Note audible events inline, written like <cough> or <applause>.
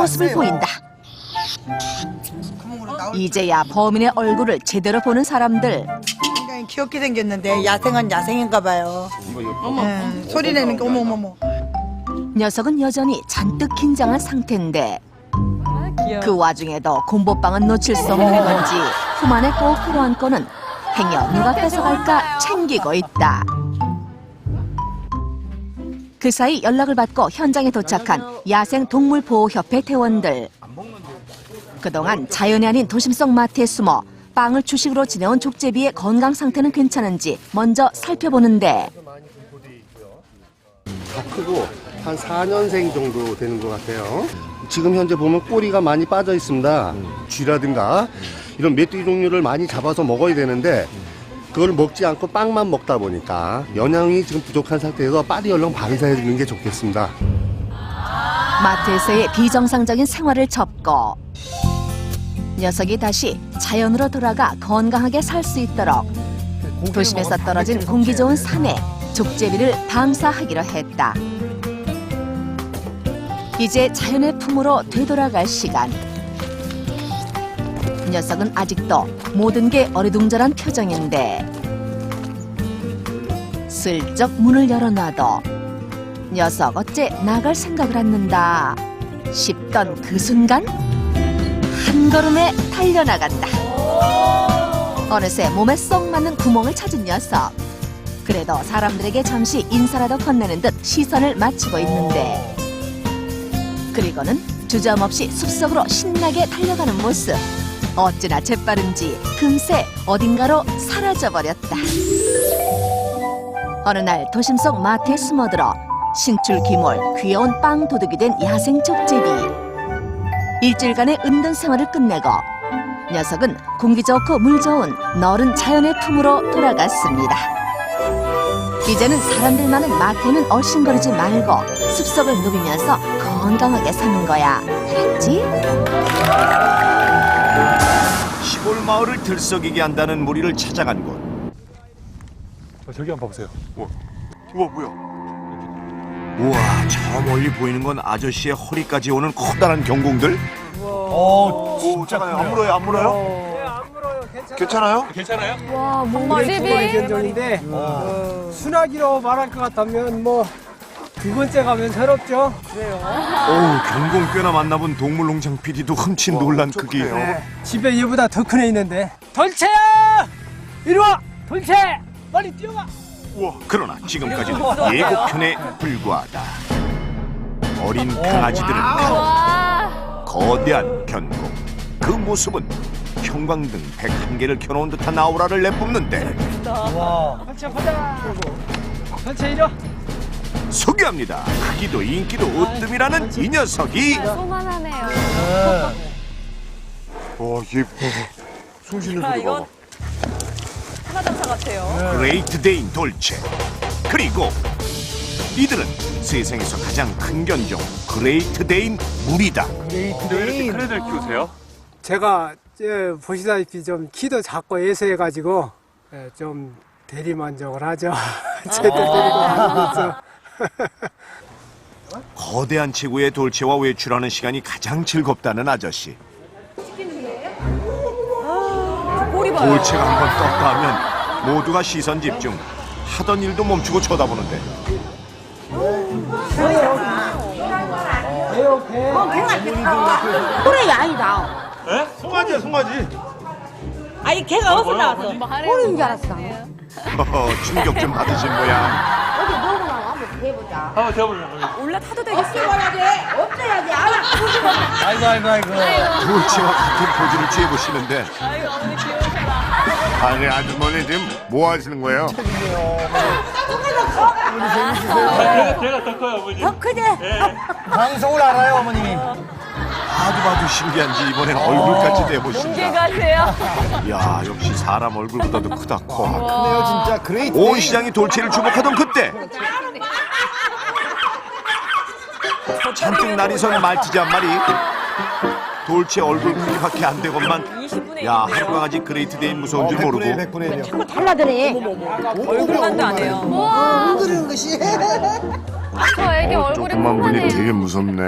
모습을 보인다. 구멍으로 나올 이제야 범인의 얼굴을 제대로 보는 사람들. 굉장히 귀엽게 생겼는데 야생은 야생인가 봐요. 예, 소리 내는 게 어머머머. 녀석은 여전히 잔뜩 긴장한 상태인데 그 와중에도 곰보빵은 놓칠 수 없는 건지 품 안에 꼭 끌어안고는 행여 누가 뺏어갈까 챙기고 있다. 그 사이 연락을 받고 현장에 도착한 야생 동물 보호 협회 대원들. 그동안 자연이 아닌 도심 속 마트에 숨어 빵을 주식으로 지내온 족제비의 건강 상태는 괜찮은지 먼저 살펴보는데 다 크고 한 4년생 정도 되는 것 같아요. 지금 현재 보면 꼬리가 많이 빠져 있습니다. 쥐라든가 이런 메뚜기 종류를 많이 잡아서 먹어야 되는데 그걸 먹지 않고 빵만 먹다 보니까 영양이 지금 부족한 상태에서 빨리 얼른 방사해 주는 게 좋겠습니다. 마트에서의 비정상적인 생활을 접고 녀석이 다시 자연으로 돌아가 건강하게 살 수 있도록 도심에서 떨어진 공기 좋은 산에 족제비를 방사하기로 했다. 이제 자연의 품으로 되돌아갈 시간. 녀석은 아직도 모든 게 어리둥절한 표정인데 슬쩍 문을 열어놔도 녀석 어째 나갈 생각을 했는다. 싶던 그 순간 한 걸음에 달려나간다. 어느새 몸에 쏙 맞는 구멍을 찾은 녀석. 그래도 사람들에게 잠시 인사라도 건네는 듯 시선을 맞추고 있는데 그리고는 주저없이 숲속으로 신나게 달려가는 모습 어찌나 재빠른지 금세 어딘가로 사라져버렸다. 어느 날 도심 속 마트에 숨어들어 신출귀몰 귀여운 빵 도둑이 된 야생 족제비. 일주일간의 은둔 생활을 끝내고 녀석은 공기 좋고 물 좋은 너른 자연의 품으로 돌아갔습니다. 이제는 사람들 많은 마트에는 얼씬거리지 말고 숲속을 누비면서 건강하게 사는 거야. 알았지? 시골 마을을 들썩이게 한다는 무리를 찾아간 곳. 어, 저기 한번 봐보세요. 우와 뭐야? 우와 저 멀리 보이는 건 아저씨의 허리까지 오는 커다란 경공들? 어, 진짜 안 물어요 안 물어요? 괜찮아요? 괜찮아요? 와, 목마리 견종인데 어, 순하기로 말할 것 같다면 뭐 두 번째 가면 서럽죠. 어우 경공 꽤나 만나본 동물농장 PD도 흠칫 놀란 크기. 집에 얘보다 더 큰 애 있는데 돌체야 이리 와 돌체 빨리 뛰어가. 그러나 지금까지는 <laughs> 예고편에 불과하다. 어린 강아지들은 강, 와. 거대한 견공. 그 모습은 형광등 101개를 켜놓은 듯한 아우라를 내뿜는데 돌체 가자. 돌체 이리 와. 소개합니다. 크기도 인기도 으뜸이라는 이 녀석이 소만하네요. 와, 얘 숨 쉬는 소리 봐봐. 하나장사 같아요. 그레이트 데인 돌체. 그리고 이들은 세상에서 가장 큰 견종 그레이트 데인 무리다. 왜 이렇게 큰 애들 키우세요? 제가 예, 보시다시피 좀 키도 작고 예세해가지고 예, 좀 대리만족을 하죠. <laughs> 쟤들 데리고. <laughs> 거대한 체구의 돌체와 외출하는 시간이 가장 즐겁다는 아저씨. 꼬리 봐요. 돌체가 한 번 떴다 하면 모두가 시선 집중. 하던 일도 멈추고 쳐다보는데 그래 아니다. 에? 송아지야, 송아지. 아니 걔가 어디서 나왔어? 꼬리인 줄 알았어. 허허, 충격 좀 받으신 모양. 해보자. 한번 대보자. 올라타도 되겠어요. 어야지 어째야지 알아. 아이고 아이고 아이고. 돌체와 같은 포즈를 취해보시는데 아이고, 언니 귀여우셔라. 아니 아주머니 지금 뭐 하시는 거예요? 제가, 제가 더 커요, 어머니. 더 크지? 방송을 알아요 어머님이. 봐도 봐도 신기한지 이번엔 얼굴까지 대보신다. 가세요. 야 역시 사람 얼굴보다도 크다 커. 네요 진짜 그레이트. 온 시장이 돌체를 주목하던 그때 잔뜩 날이 선 말티즈 한 마리 돌체 얼굴 크기밖에 안 되건만 20분의 야 한강아지 그레이트 데인 무서운 줄 모르고 자꾸 달라드네. 얼굴만도 안 해요. 와. 그런 것이. 저 애기 얼굴이 조그만 분이 콩하네. 되게 무섭네